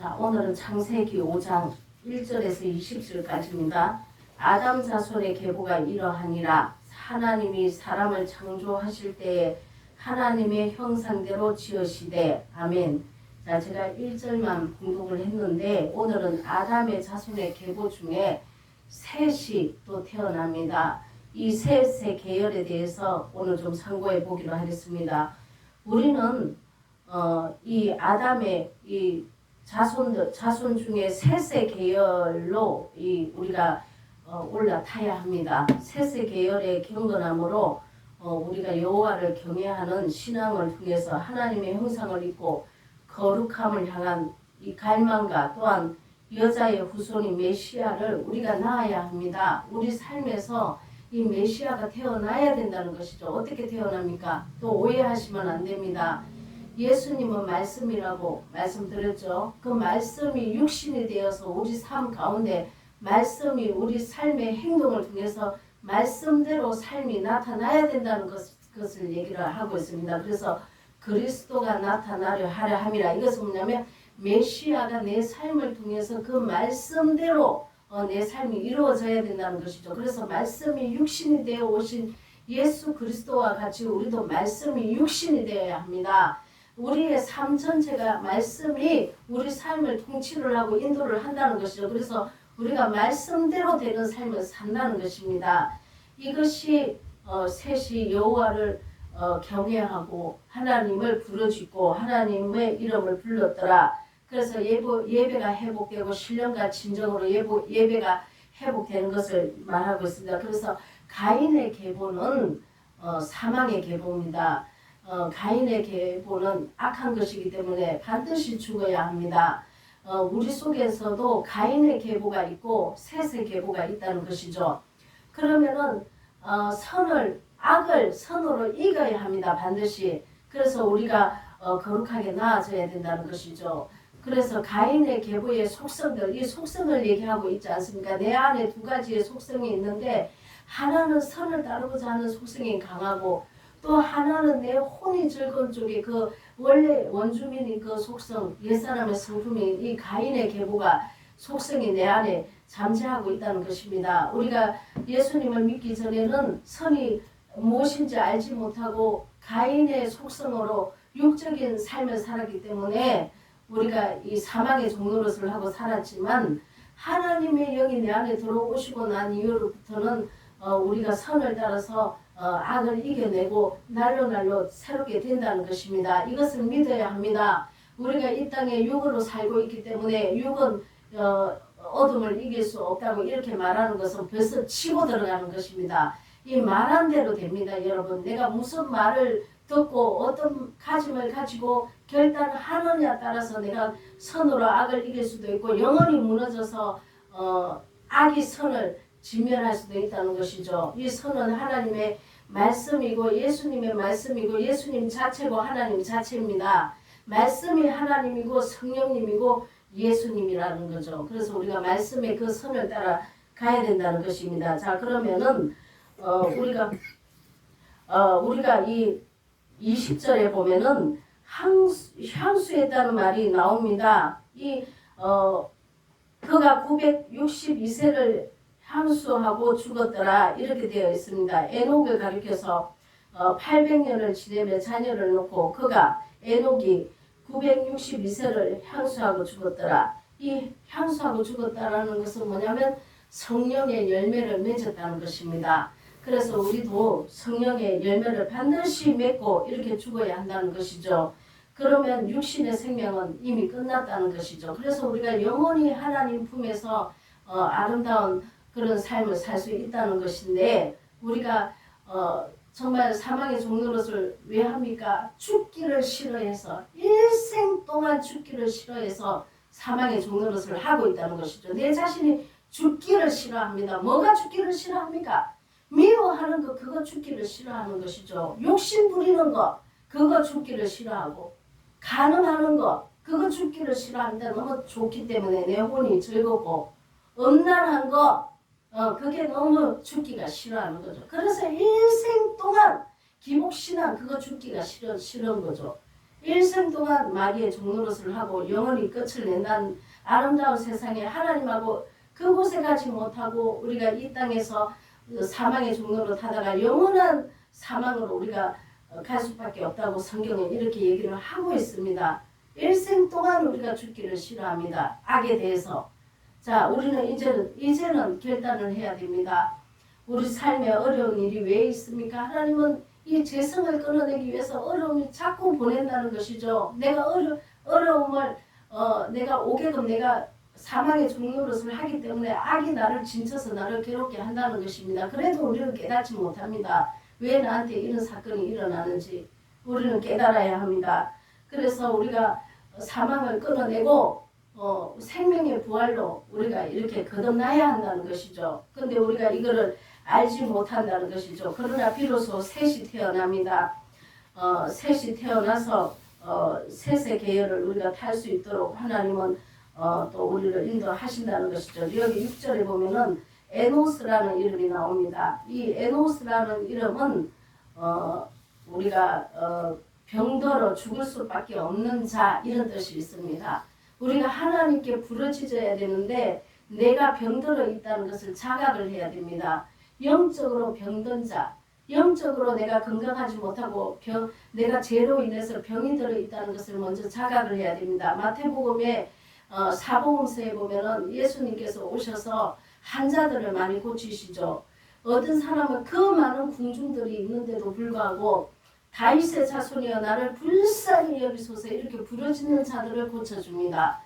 자, 오늘은 창세기 5장 1절에서 20절까지입니다. 아담 자손의 계보가 이러하니라 하나님이 사람을 창조하실 때에 하나님의 형상대로 지으시되 아멘. 자, 제가 1절만 공독을 했는데 오늘은 아담의 자손의 계보 중에 셋이 또 태어납니다. 이 셋의 계열에 대해서 오늘 좀 참고해 보기로 하겠습니다. 우리는 어, 이 아담의 이 자손 자손 중에 셋의 계열로 이 우리가 어, 올라타야 합니다. 셋의 계열의 경건함으로 어, 우리가 여호와를 경외하는 신앙을 통해서 하나님의 형상을 입고 거룩함을 향한 이 갈망과 또한 여자의 후손인 메시아를 우리가 낳아야 합니다. 우리 삶에서 이 메시아가 태어나야 된다는 것이죠. 어떻게 태어납니까? 또 오해하시면 안 됩니다. 예수님은 말씀이라고 말씀드렸죠. 그 말씀이 육신이 되어서 우리 삶 가운데 말씀이 우리 삶의 행동을 통해서 말씀대로 삶이 나타나야 된다는 것, 것을 얘기를 하고 있습니다. 그래서 그리스도가 나타나려 하려 함이라. 이것은 뭐냐면 메시아가 내 삶을 통해서 그 말씀대로 어, 내 삶이 이루어져야 된다는 것이죠. 그래서 말씀이 육신이 되어 오신 예수 그리스도와 같이 우리도 말씀이 육신이 되어야 합니다. 우리의 삶 전체가 말씀이 우리 삶을 통치를 하고 인도를 한다는 것이죠. 그래서 우리가 말씀대로 되는 삶을 산다는 것입니다. 이것이 어, 셋이 여호와를 어, 경외하고 하나님을 부르짖고 하나님의 이름을 불렀더라. 그래서 예보, 예배가 회복되고 신령과 진정으로 예보, 예배가 회복되는 것을 말하고 있습니다. 그래서 가인의 계보는 어, 사망의 계보입니다. 어, 가인의 계보는 악한 것이기 때문에 반드시 죽어야 합니다. 어, 우리 속에서도 가인의 계보가 있고 셋의 계보가 있다는 것이죠. 그러면은 어, 선을 악을 선으로 이겨야 합니다. 반드시. 그래서 우리가 어, 거룩하게 나아져야 된다는 것이죠. 그래서 가인의 계보의 속성들, 이 속성을 얘기하고 있지 않습니까? 내 안에 두 가지의 속성이 있는데 하나는 선을 따르고자 하는 속성이 강하고 또 하나는 내 혼이 즐거운 쪽에 그 원래 원주민이 그 속성, 옛사람의 성품이 이 가인의 계보가 속성이 내 안에 잠재하고 있다는 것입니다. 우리가 예수님을 믿기 전에는 선이 무엇인지 알지 못하고 가인의 속성으로 육적인 삶을 살았기 때문에 우리가 이 사망의 종노릇을 하고 살았지만 하나님의 영이 내 안에 들어오시고 난 이후로부터는 어, 우리가 선을 따라서 어, 악을 이겨내고 날로 날로 새롭게 된다는 것입니다. 이것을 믿어야 합니다. 우리가 이 땅에 육으로 살고 있기 때문에 육은 어, 어둠을 이길 수 없다고 이렇게 말하는 것은 벌써 치고 들어가는 것입니다. 이 말한 대로 됩니다, 여러분. 내가 무슨 말을 듣고 어떤 가짐을 가지고 결단하느냐 따라서 내가 선으로 악을 이길 수도 있고 영원히 무너져서 어, 악이 선을 지멸할 수도 있다는 것이죠. 이 선은 하나님의 말씀이고 예수님의 말씀이고 예수님 자체고 하나님 자체입니다. 말씀이 하나님이고 성령님이고 예수님이라는 거죠. 그래서 우리가 말씀의 그 선을 따라 가야 된다는 것입니다. 자 그러면은 어, 우리가 어, 우리가 이 20절에 보면은 향수, 향수했다는 말이 나옵니다. 이 어, 그가 962세를 향수하고 죽었더라 이렇게 되어 있습니다. 에녹을 가리켜서 어, 800년을 지내며 자녀를 놓고 그가 에녹이 962세를 향수하고 죽었더라. 이 향수하고 죽었다라는 것은 뭐냐면 성령의 열매를 맺었다는 것입니다. 그래서 우리도 성령의 열매를 반드시 맺고 이렇게 죽어야 한다는 것이죠. 그러면 육신의 생명은 이미 끝났다는 것이죠. 그래서 우리가 영원히 하나님 품에서 어, 아름다운 그런 삶을 살 수 있다는 것인데 우리가 어, 정말 사망의 종노릇을 왜 합니까? 죽기를 싫어해서 일생 동안 죽기를 싫어해서 사망의 종노릇을 하고 있다는 것이죠. 내 자신이 죽기를 싫어합니다. 뭐가 죽기를 싫어합니까? 미워하는 거 그거 죽기를 싫어하는 것이죠. 욕심 부리는 거 그거 죽기를 싫어하고 가늠하는 거 그거 죽기를 싫어합니다. 너무 좋기 때문에 내 혼이 즐겁고 음란한 거 어, 그게 너무 죽기가 싫어하는 거죠. 그래서 일생 동안 기복신앙 그거 죽기가 싫어, 싫은 거죠. 일생 동안 마귀의 종노릇을 하고 영원히 끝을 낸다는 아름다운 세상에 하나님하고 그곳에 가지 못하고 우리가 이 땅에서 사망의 종노릇 하다가 영원한 사망으로 우리가 갈 수밖에 없다고 성경은 이렇게 얘기를 하고 있습니다. 일생 동안 우리가 죽기를 싫어합니다. 악에 대해서. 자, 우리는 이제는 이제는 결단을 해야 됩니다. 우리 삶에 어려운 일이 왜 있습니까? 하나님은 이 재성을 끊어내기 위해서 어려움을 자꾸 보낸다는 것이죠. 내가 어려, 어려움을 어, 내가 오게끔 내가 사망의 종노릇을 하기 때문에 악이 나를 진쳐서 나를 괴롭게 한다는 것입니다. 그래도 우리는 깨닫지 못합니다. 왜 나한테 이런 사건이 일어나는지 우리는 깨달아야 합니다. 그래서 우리가 사망을 끊어내고 어, 생명의 부활로 우리가 이렇게 거듭나야 한다는 것이죠. 근데 우리가 이거를 알지 못한다는 것이죠. 그러나 비로소 셋이 태어납니다. 어, 셋이 태어나서 어, 셋의 계열을 우리가 탈 수 있도록 하나님은 어, 또 우리를 인도하신다는 것이죠. 여기 6절에 보면은 에노스라는 이름이 나옵니다. 이 에노스라는 이름은 어, 우리가 어, 병들어 죽을 수밖에 없는 자 이런 뜻이 있습니다. 우리가 하나님께 부르짖어야 되는데 내가 병들어 있다는 것을 자각을 해야 됩니다. 영적으로 병든 자, 영적으로 내가 건강하지 못하고 병, 내가 죄로 인해서 병이 들어 있다는 것을 먼저 자각을 해야 됩니다. 마태복음에 어, 사복음서에 보면은 예수님께서 오셔서 환자들을 많이 고치시죠. 어떤 사람은 그 많은 궁중들이 있는데도 불구하고 다윗의 자손이여 나를 불쌍히 여기소서 이렇게 부르짖는 자들을 고쳐줍니다.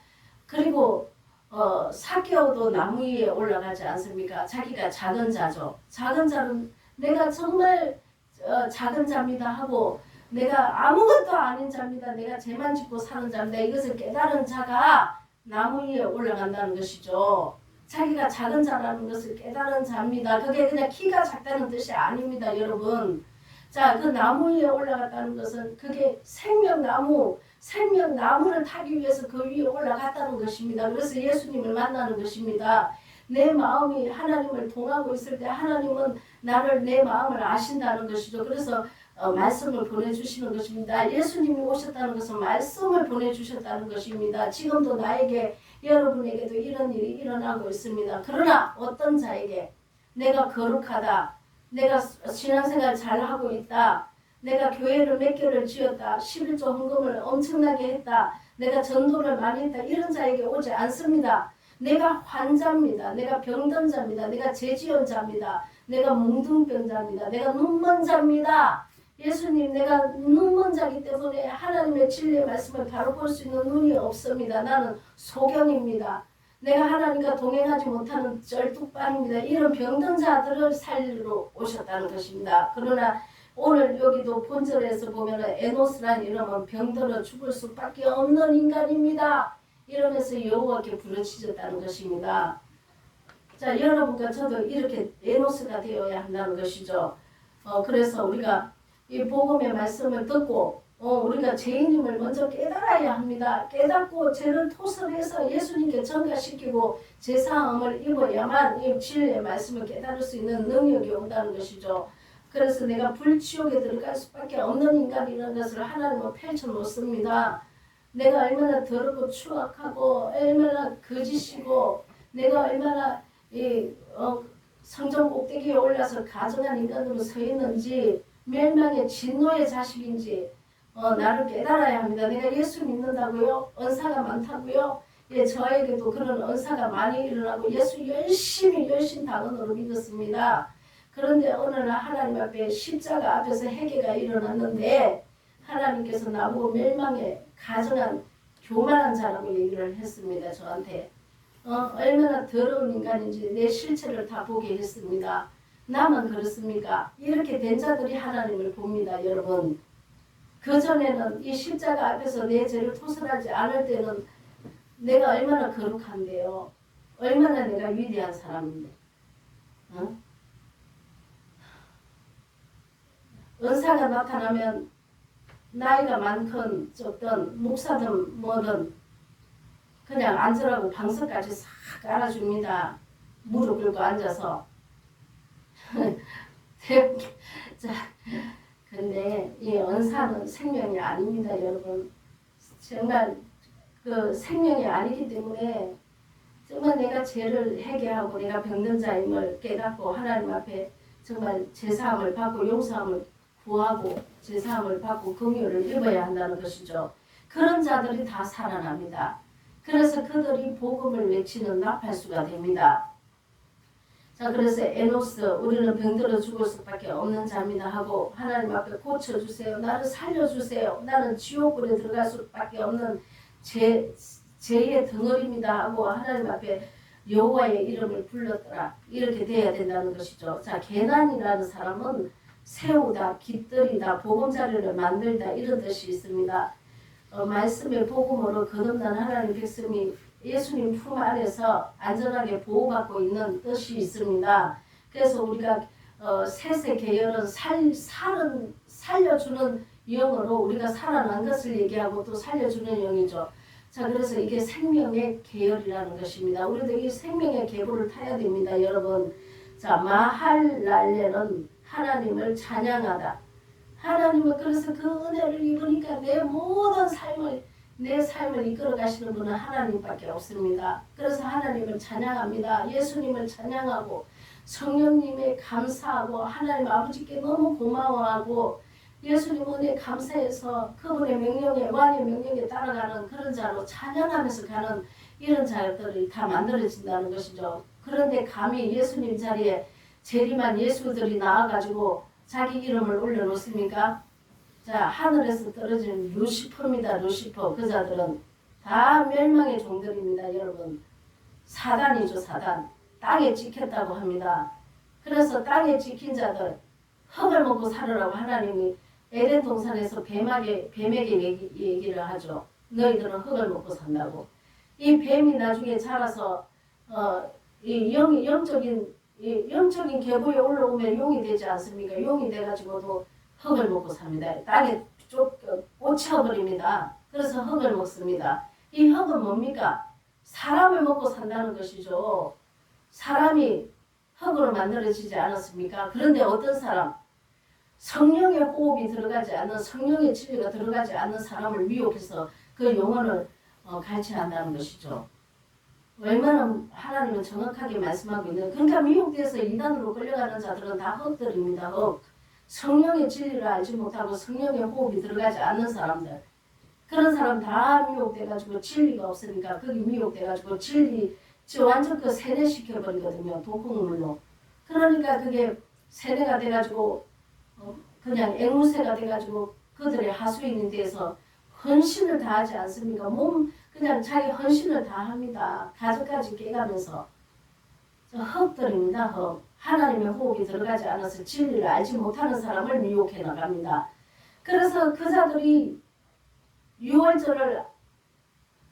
그리고 어, 사개오도 나무 위에 올라가지 않습니까? 자기가 작은 자죠. 작은 자는 내가 정말 어, 작은 자입니다 하고 내가 아무것도 아닌 자입니다. 내가 죄만 짓고 사는 자입니다. 이것을 깨달은 자가 나무 위에 올라간다는 것이죠. 자기가 작은 자라는 것을 깨달은 자입니다. 그게 그냥 키가 작다는 뜻이 아닙니다, 여러분. 자, 그 나무 위에 올라갔다는 것은 그게 생명나무, 생명나무를 타기 위해서 그 위에 올라갔다는 것입니다. 그래서 예수님을 만나는 것입니다. 내 마음이 하나님을 동하고 있을 때 하나님은 나를 내 마음을 아신다는 것이죠. 그래서 어, 말씀을 보내주시는 것입니다. 예수님이 오셨다는 것은 말씀을 보내주셨다는 것입니다. 지금도 나에게 여러분에게도 이런 일이 일어나고 있습니다. 그러나 어떤 자에게 내가 거룩하다, 내가 신앙생활 잘 하고 있다, 내가 교회를 몇 개를 지었다, 11조 헌금을 엄청나게 했다, 내가 전도를 많이 했다 이런 자에게 오지 않습니다. 내가 환자입니다. 내가 병든 자입니다. 내가 죄지은 자입니다. 내가 뭉둥병 자입니다. 내가 눈먼 자입니다. 예수님 내가 눈먼 자기 때문에 하나님의 진리의 말씀을 바로 볼 수 있는 눈이 없습니다. 나는 소경입니다. 내가 하나님과 동행하지 못하는 쩔뚝반입니다. 이런 병든 자들을 살리러 오셨다는 것입니다. 그러나 오늘 여기도 본절에서 보면 에노스란 이름은 병들어 죽을 수밖에 없는 인간입니다. 이러면서 여호와께 부르짖었다는 것입니다. 자 여러분과 저도 이렇게 에노스가 되어야 한다는 것이죠. 어, 그래서 우리가 이 복음의 말씀을 듣고 어, 우리가 죄인임을 먼저 깨달아야 합니다. 깨닫고 죄를 토설해서 예수님께 전가시키고 제사함을 입어야만 이 진리의 말씀을 깨달을 수 있는 능력이 온다는 것이죠. 그래서 내가 불지옥에 들어갈 수밖에 없는 인간이라는 것을 하나님은 펼쳐놓습니다. 내가 얼마나 더럽고 추악하고 얼마나 거짓이고 내가 얼마나 이 어, 성전 꼭대기에 올라서 가정한 인간으로 서 있는지 멸망의 진노의 자식인지 어, 나를 깨달아야 합니다. 내가 예수 믿는다고요? 은사가 많다고요? 예, 저에게도 그런 은사가 많이 일어나고 예수 열심히 열심히 당원으로 믿었습니다. 그런데 어느 날 하나님 앞에 십자가 앞에서 회개가 일어났는데 하나님께서 나보고 멸망에 가정한 교만한 자라고 얘기를 했습니다. 저한테 어, 얼마나 더러운 인간인지 내 실체를 다 보게 했습니다. 나만 그렇습니까? 이렇게 된 자들이 하나님을 봅니다, 여러분. 그 전에는 이 십자가 앞에서 내 죄를 토설하지 않을 때는 내가 얼마나 거룩한데요. 얼마나 내가 위대한 사람인데. 어? 은사가 나타나면 나이가 많건 적든 목사든 뭐든 그냥 앉으라고 방석까지 싹 깔아줍니다. 무릎 꿇고 앉아서 자, 근데 이 은사는 생명이 아닙니다, 여러분. 정말 그 생명이 아니기 때문에 정말 내가 죄를 회개하고 내가 병든 자임을 깨닫고 하나님 앞에 정말 제사함을 받고 용서함을 구하고 제사함을 받고 긍휼을 입어야 한다는 것이죠. 그런 자들이 다 살아납니다. 그래서 그들이 복음을 외치는 나팔수가 됩니다. 자 그래서 에노스 우리는 병들어 죽을 수밖에 없는 자입니다 하고 하나님 앞에 고쳐주세요. 나를 살려주세요. 나는 지옥불에 들어갈 수밖에 없는 죄, 죄의 덩어리입니다 하고 하나님 앞에 여호와의 이름을 불렀더라. 이렇게 돼야 된다는 것이죠. 자 개난이라는 사람은 세우다, 깃들이다, 보금자리를 만들다 이런 뜻이 있습니다. 어, 말씀의 복음으로 거듭난 하나님 백성이 예수님 품 안에서 안전하게 보호받고 있는 뜻이 있습니다. 그래서 우리가 어, 셋의 계열은 살, 살은 살려주는 영으로 우리가 살아난 것을 얘기하고 또 살려주는 영이죠. 자, 그래서 이게 생명의 계열이라는 것입니다. 우리도 이 생명의 계보를 타야 됩니다, 여러분. 자, 마할랄레는 하나님을 찬양하다. 하나님은 그래서 그 은혜를 입으니까 내 모든 삶을 내 삶을 이끌어 가시는 분은 하나님밖에 없습니다. 그래서 하나님을 찬양합니다. 예수님을 찬양하고 성령님에 감사하고 하나님 아버지께 너무 고마워하고 예수님 은혜 감사해서 그분의 명령에 왕의 명령에 따라가는 그런 자로 찬양하면서 가는 이런 자들이 다 만들어진다는 것이죠. 그런데 감히 예수님 자리에 재림한 예수들이 나와가지고 자기 이름을 올려놓습니까? 자 하늘에서 떨어지는 루시퍼입니다. 루시퍼 그 자들은 다 멸망의 종들입니다. 여러분 사단이죠 사단 땅에 찍혔다고 합니다. 그래서 땅에 찍힌 자들 흙을 먹고 살으라고 하나님이 에덴 동산에서 뱀에게 뱀에게 얘기, 얘기 를 하죠. 너희들은 흙을 먹고 산다고. 이 뱀이 나중에 자라서 어, 이 영, 영적인 이 영적인 계보에 올라오면 용이 되지 않습니까? 용이 돼가지고도 흙을 먹고 삽니다. 땅에 쫓 꽂혀버립니다. 그래서 흙을 먹습니다. 이 흙은 뭡니까? 사람을 먹고 산다는 것이죠. 사람이 흙으로 만들어지지 않았습니까? 그런데 어떤 사람? 성령의 호흡이 들어가지 않는 성령의 진리가 들어가지 않는 사람을 미혹해서 그 영혼을 어, 갈취한다는 것이죠. 얼마나 하나님은 정확하게 말씀하고 있는 그러니까 미혹돼서 이단으로 끌려가는 자들은 다 헛들입니다. 헛. 성령의 진리를 알지 못하고 성령의 호흡이 들어가지 않는 사람들 그런 사람 다 미혹돼가지고 진리가 없으니까 거기 미혹돼가지고 진리 저 완전 그 세뇌시켜 버리거든요 독극물로 그러니까 그게 세뇌가 돼가지고 어, 그냥 앵무새가 돼가지고 그들의 하수인에 대해서 헌신을 다하지 않습니까? 몸 그냥 자기 헌신을 다합니다. 가족까지 깨가면서 저 헛들입니다. 헛. 하나님의 호흡이 들어가지 않아서 진리를 알지 못하는 사람을 미혹해 나갑니다. 그래서 그 자들이 유월절을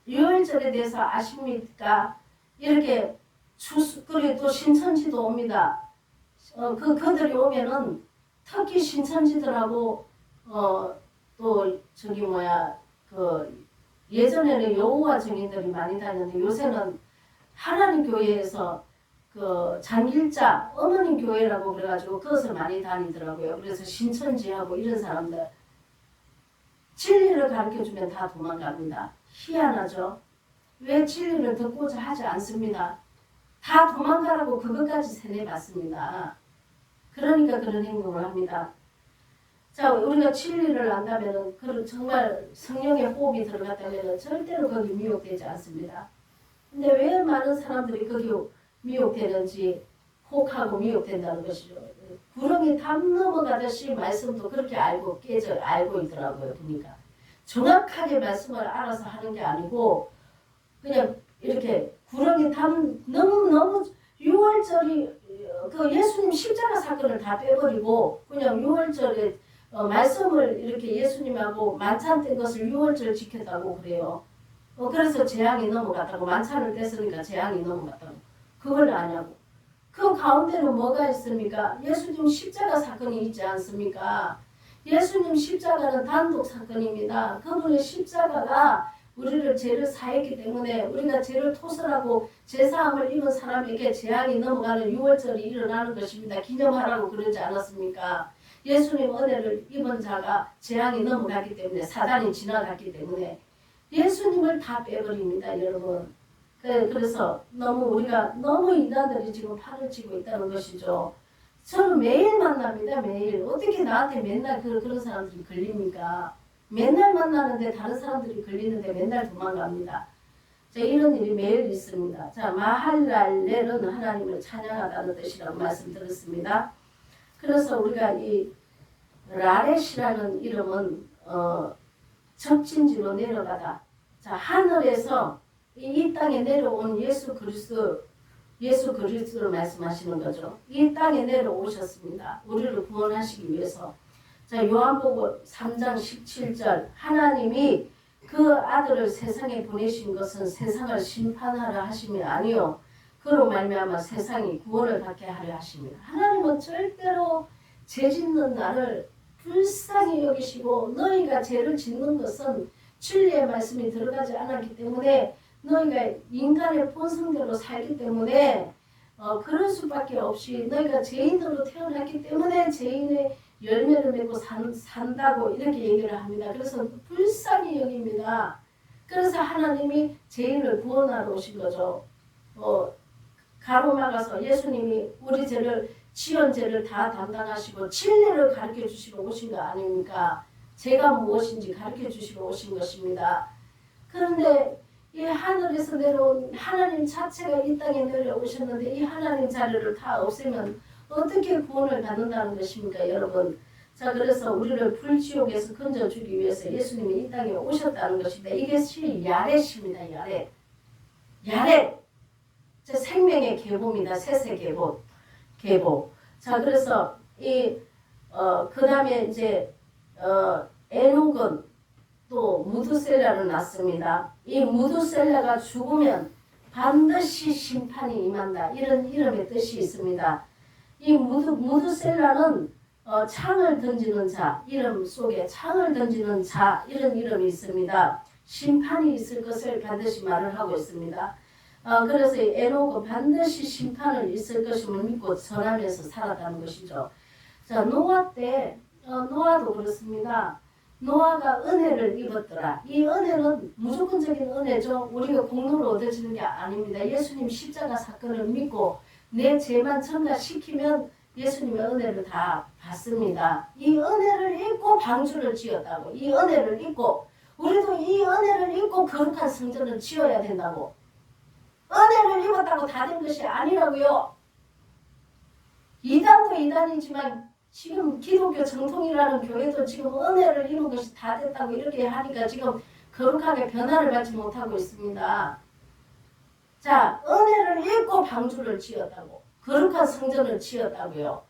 유월절에 대해서 아십니까? 이렇게 추수 그리고 또 신천지도 옵니다. 어, 그 그들이 오면은 특히 신천지들하고 어, 또 저기 뭐야 그 예전에는 여호와 증인들이 많이 다녔는데 요새는 하나님 교회에서 그 장길자 어머님 교회라고 그래가지고 그것을 많이 다니더라고요. 그래서 신천지하고 이런 사람들 진리를 가르쳐 주면 다 도망갑니다. 희한하죠. 왜 진리를 듣고자 하지 않습니다. 다 도망가라고 그것까지 세뇌받습니다. 그러니까 그런 행동을 합니다. 자, 우리가 진리를 안다면은, 그 정말 성령의 호흡이 들어갔다면은 절대로 거기 미혹되지 않습니다. 근데 왜 많은 사람들이 거기 미혹되는지 혹하고 미혹된다는 것이죠. 구렁이 담 넘어가듯이 말씀도 그렇게 알고 깨져 알고 있더라고요. 보니까 정확하게 말씀을 알아서 하는 게 아니고 그냥 이렇게 구렁이 담 너무 너무 6월절이 그 예수님 십자가 사건을 다 빼버리고 그냥 6월절에 어, 말씀을 이렇게 예수님하고 만찬 된 것을 6월절 지켰다고 그래요. 어, 그래서 재앙이 넘어갔다고 만찬을 뗐으니까 재앙이 넘어갔다고 그걸 아냐고. 그 가운데는 뭐가 있습니까? 예수님 십자가 사건이 있지 않습니까? 예수님 십자가는 단독 사건입니다. 그분의 십자가가 우리를 죄를 사했기 때문에 우리가 죄를 토설하고 제사함을 입은 사람에게 재앙이 넘어가는 6월절이 일어나는 것입니다. 기념하라고 그러지 않았습니까? 예수님 은혜를 입은 자가 재앙이 넘어갔기 때문에 사단이 지나갔기 때문에 예수님을 다 빼버립니다, 여러분. 그- 그래서 너무 우리가 너무 인간들이 지금 팔을 치고 있다는 것이죠. 저는 매일 만납니다, 매일. 어떻게 나한테 맨날 그, 그런 사람들이 걸립니까? 맨날 만나는데 다른 사람들이 걸리는데 맨날 도망갑니다. 자, 이런 일이 매일 있습니다. 자, 마할랄레는 하나님을 찬양하다는 뜻이라고 말씀드렸습니다. 그래서 우리가 이 라렛이라는 이름은 어, 적진지로 내려가다. 자, 하늘에서 이, 이 땅에 내려온 예수 그리스도 예수 그리스도를 말씀하시는 거죠. 이 땅에 내려오셨습니다. 우리를 구원하시기 위해서. 자, 요한복음 3장 17절 하나님이 그 아들을 세상에 보내신 것은 세상을 심판하려 하심이 아니요 그로 말미암아 세상이 구원을 받게 하려 하십니다. 하나님은 절대로 죄 짓는 나를 불쌍히 여기시고 너희가 죄를 짓는 것은 진리의 말씀이 들어가지 않았기 때문에 너희가 인간의 본성대로 살기 때문에 어, 그럴 수밖에 없이 너희가 죄인으로 태어났기 때문에 죄인의 열매를 맺고 산, 산다고 이렇게 얘기를 합니다. 그래서 불쌍히 여깁니다. 그래서 하나님이 죄인을 구원하러 오신 거죠. 어, 가로막아서 예수님이 우리 죄를 지은 죄를 다 담당하시고 진리를 가르쳐 주시러 오신 거 아닙니까? 죄가 무엇인지 가르쳐 주시러 오신 것입니다. 그런데 이 하늘에서 내려온 하나님 자체가 이 땅에 내려오셨는데 이 하나님 자리를 다 없애면 어떻게 구원을 받는다는 것입니까, 여러분? 자, 그래서 우리를 불지옥에서 건져주기 위해서 예수님이 이 땅에 오셨다는 것인데 이것이 야렛입니다, 야렛. 야렛. 저 생명의 계보입니다, 세세 계보. 계보. 자, 그래서 이, 어, 그 다음에 이제, 어, 에녹은 또 무드셀라를 낳습니다. 이 무드셀라가 죽으면 반드시 심판이 임한다. 이런 이름의 뜻이 있습니다. 이 무드, 무드셀라는 어, 창을 던지는 자, 이름 속에 창을 던지는 자, 이런 이름이 있습니다. 심판이 있을 것을 반드시 말을 하고 있습니다. 어, 그래서 이 에녹은 반드시 심판을 있을 것임을 믿고 전하면서 살았다는 것이죠. 자, 노아 때, 어, 노아도 그렇습니다. 노아가 은혜를 입었더라. 이 은혜는 무조건적인 은혜죠. 우리가 공로로 얻어지는 게 아닙니다. 예수님 십자가 사건을 믿고 내 죄만 첨가시키면 예수님의 은혜를 다 받습니다. 이 은혜를 입고 방주를 지었다고. 이 은혜를 입고 우리도 이 은혜를 입고 거룩한 성전을 지어야 된다고. 은혜를 입었다고 다 된 것이 아니라고요. 이단도 이단이지만 지금 기독교 정통이라는 교회도 지금 은혜를 입은 것이 다 됐다고 이렇게 하니까 지금 거룩하게 변화를 받지 못하고 있습니다. 자, 은혜를 입고 방주를 지었다고. 거룩한 성전을 지었다고요.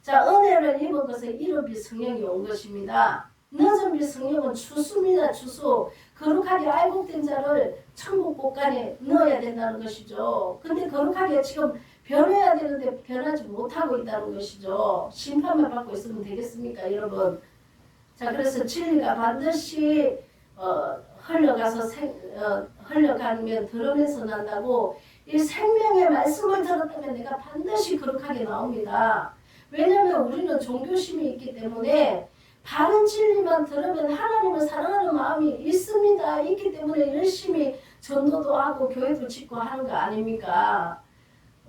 자, 은혜를 입은 것은 이름이 성령이 온 것입니다. 늦은 비 성령은 추수입니다, 추수. 거룩하게 알곡된 자를 천국 곳간에 넣어야 된다는 것이죠. 근데 거룩하게 지금 변해야 되는데 변하지 못하고 있다는 것이죠. 심판만 받고 있으면 되겠습니까, 여러분? 자, 그래서 진리가 반드시 어, 흘러가서 생, 어, 흘러가면 드러내서 난다고 이 생명의 말씀을 들었다면 내가 반드시 거룩하게 나옵니다. 왜냐하면 우리는 종교심이 있기 때문에 바른 진리만 들으면 하나님을 사랑하는 마음이 있습니다. 있기 때문에 열심히 전도도 하고 교회도 짓고 하는 거 아닙니까?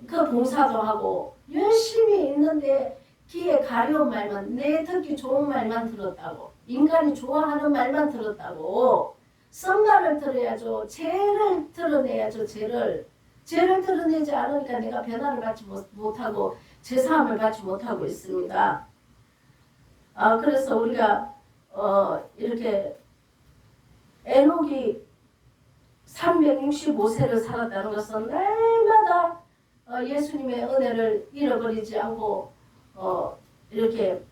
그 봉사도 하고 열심히 있는데 귀에 가려운 말만 내 듣기 좋은 말만 들었다고 인간이 좋아하는 말만 들었다고 썬 말을 들어야죠 죄를 드러내야죠 죄를. 죄를 드러내지 않으니까 내가 변화를 받지 못- 못하고 죄사함을 받지 못하고 있습니다. 아 그래서 우리가 어 이렇게 에녹이 365세를 살았다는 것은 날마다 어, 예수님의 은혜를 잃어버리지 않고 어, 이렇게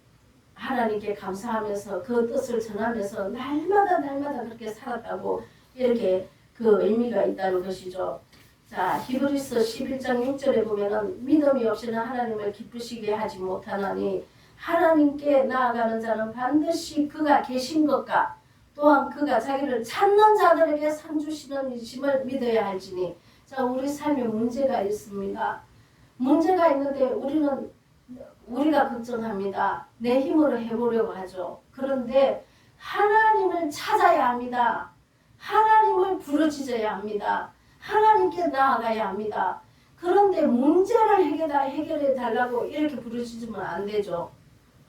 하나님께 감사하면서 그 뜻을 전하면서 날마다 날마다 그렇게 살았다고 이렇게 그 의미가 있다는 것이죠. 자, 히브리서 11장 6절에 보면은 믿음이 없이는 하나님을 기쁘시게 하지 못하나니 하나님께 나아가는 자는 반드시 그가 계신 것과 또한 그가 자기를 찾는 자들에게 상 주시는 이심을 믿어야 할지니 자, 우리 삶에 문제가 있습니다. 문제가 있는데 우리는 우리가 걱정합니다. 내 힘으로 해보려고 하죠. 그런데 하나님을 찾아야 합니다. 하나님을 부르짖어야 합니다. 하나님께 나아가야 합니다. 그런데 문제를 해결해, 달라고 이렇게 부르짖으면 안 되죠.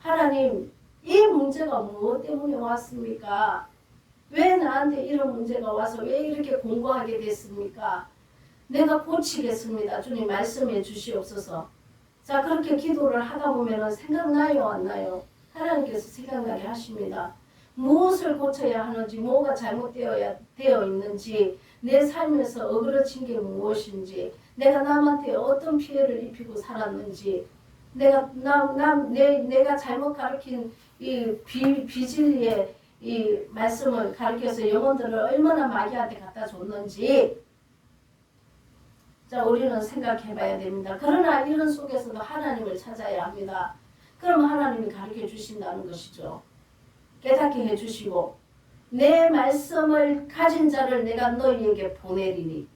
하나님, 이 문제가 무엇 때문에 왔습니까? 왜 나한테 이런 문제가 와서 왜 이렇게 공고하게 됐습니까? 내가 고치겠습니다. 주님 말씀해 주시옵소서. 자, 그렇게 기도를 하다 보면 생각나요, 안 나요? 하나님께서 생각나게 하십니다. 무엇을 고쳐야 하는지, 뭐가 잘못되어야 되어 있는지, 내 삶에서 어그러진 게 무엇인지, 내가 남한테 어떤 피해를 입히고 살았는지, 내가 남, 남, 내, 내가 잘못 가르친 이 비, 비진리의 이 말씀을 가르쳐서 영혼들을 얼마나 마귀한테 갖다 줬는지, 자, 우리는 생각해 봐야 됩니다. 그러나 이런 속에서도 하나님을 찾아야 합니다. 그럼 하나님이 가르쳐 주신다는 것이죠. 깨닫게 해 주시고, 내 말씀을 가진 자를 내가 너희에게 보내리니.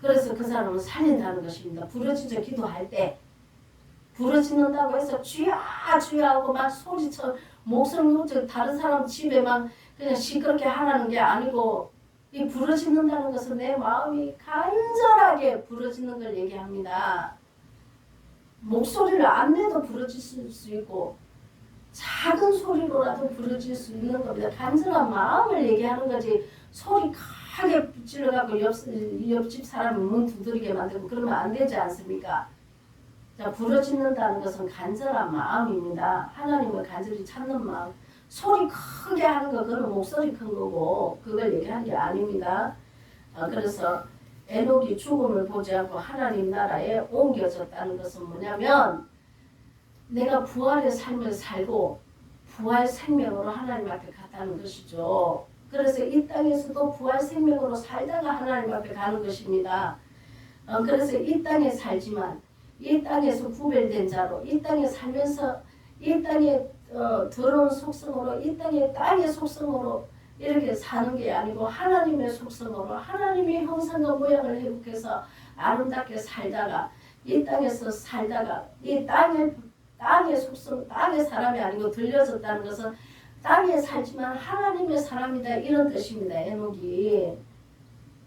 그래서 그 사람을 살린다는 것입니다. 부르짖어 기도할 때, 부르짖는다고 해서 주야 주야 하고 막 소리쳐 목소리 높여 다른 사람 집에 막 그냥 시끄럽게 하라는 게 아니고 이 부르짖는다는 것은 내 마음이 간절하게 부르짖는 걸 얘기합니다. 목소리를 안 내도 부르짖을 수 있고 작은 소리로라도 부르짖을 수 있는 겁니다. 간절한 마음을 얘기하는 거지 소리 크게 찔러갖고 옆, 옆집 사람을 문 두드리게 만들고 그러면 안 되지 않습니까? 자, 부르짖는다는 것은 간절한 마음입니다. 하나님을 간절히 찾는 마음. 소리 크게 하는 거 그건 목소리 큰 거고 그걸 얘기하는 게 아닙니다. 어, 그래서 에녹이 죽음을 보지 않고 하나님 나라에 옮겨졌다는 것은 뭐냐면 내가 부활의 삶을 살고 부활 생명으로 하나님 앞에 갔다는 것이죠. 그래서 이 땅에서도 부활 생명으로 살다가 하나님 앞에 가는 것입니다. 어, 그래서 이 땅에 살지만 이 땅에서 구별된 자로 이 땅에 살면서 이 땅에 어, 더러운 속성으로 이 땅의 땅의 속성으로 이렇게 사는 게 아니고 하나님의 속성으로 하나님의 형상과 모양을 회복해서 아름답게 살다가 이 땅에서 살다가 이 땅의 땅의 속성 땅의 사람이 아니고 들려졌다는 것은 땅에 살지만 하나님의 사람이다 이런 뜻입니다. 에녹이.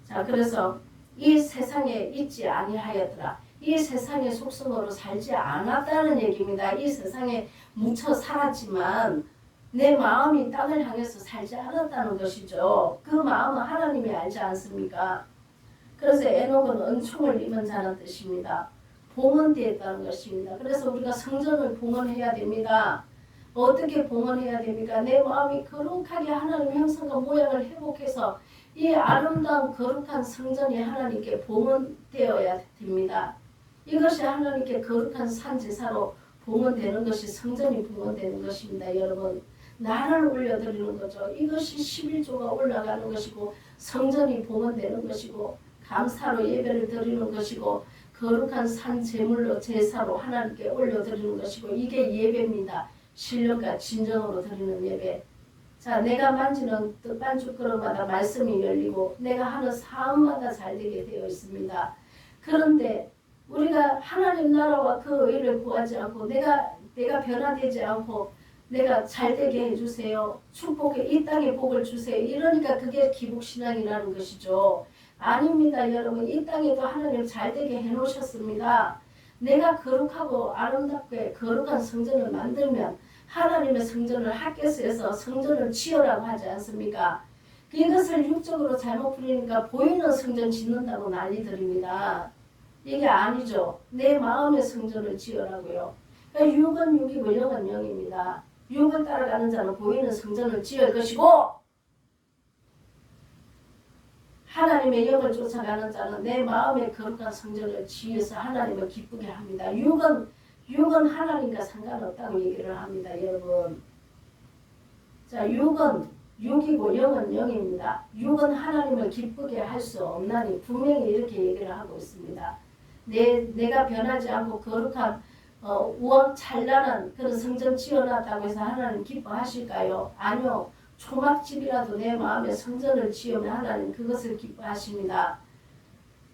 자 그래서 이 세상에 있지 아니하였더라. 이 세상의 속성으로 살지 않았다는 얘기입니다. 이 세상에 묻혀 살았지만 내 마음이 땅을 향해서 살지 않았다는 것이죠. 그 마음은 하나님이 알지 않습니까? 그래서 에녹은 은총을 입은 자는 뜻입니다. 봉헌되었다는 것입니다. 그래서 우리가 성전을 봉헌해야 됩니다. 어떻게 봉헌해야 됩니까? 내 마음이 거룩하게 하나님의 형상과 모양을 회복해서 이 아름다운 거룩한 성전이 하나님께 봉헌되어야 됩니다. 이것이 하나님께 거룩한 산 제사로 봉헌되는 것이 성전이 봉헌되는 것입니다. 여러분 나를 올려드리는 거죠. 이것이 11조가 올라가는 것이고 성전이 봉헌되는 것이고 감사로 예배를 드리는 것이고 거룩한 산 제물로 제사로 하나님께 올려드리는 것이고 이게 예배입니다. 신령과 진정으로 드리는 예배. 자, 내가 만지는 뜻반 주그릇마다 말씀이 열리고 내가 하는 사업마다 잘 되게 되어 있습니다. 그런데 우리가 하나님 나라와 그 의를 구하지 않고 내가 내가 변화되지 않고 내가 잘 되게 해주세요. 축복해 이 땅에 복을 주세요. 이러니까 그게 기복 신앙이라는 것이죠. 아닙니다, 여러분. 이 땅에도 하나님 잘 되게 해놓으셨습니다. 내가 거룩하고 아름답게 거룩한 성전을 만들면 하나님의 성전을 학교에서 성전을 지으라고 하지 않습니까? 이것을 육적으로 잘못 부리니까 보이는 성전 짓는다고 난리들입니다. 이게 아니죠. 내 마음의 성전을 지으라고요. 육은 육이고 영은 영입니다. 육을 따라가는 자는 보이는 성전을 지을 것이고 하나님의 영을 쫓아가는 자는 내 마음의 거룩한 성전을 지어서 하나님을 기쁘게 합니다. 육은 육은 하나님과 상관없다고 얘기를 합니다, 여러분. 자, 육은 육이고 영은 영입니다. 육은 하나님을 기쁘게 할 수 없나니 분명히 이렇게 얘기를 하고 있습니다. 내, 내가 변하지 않고 거룩한 어, 우왕 찬란한 그런 성전 지어놨다고 해서 하나님 기뻐하실까요? 아니요. 초막집이라도 내 마음에 성전을 지으면 하나님 그것을 기뻐하십니다.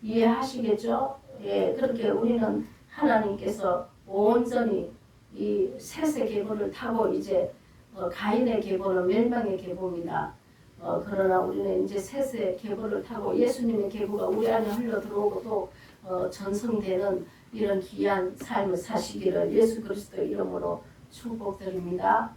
이해하시겠죠? 예, 그렇게 우리는 하나님께서 온전히 이 셋의 계보를 타고 이제 어, 가인의 계보는 멸망의 계보입니다. 어, 그러나 우리는 이제 셋의 계보를 타고 예수님의 계보가 우리 안에 흘러 들어오고 또 어, 전성되는 이런 귀한 삶을 사시기를 예수 그리스도 이름으로 축복드립니다.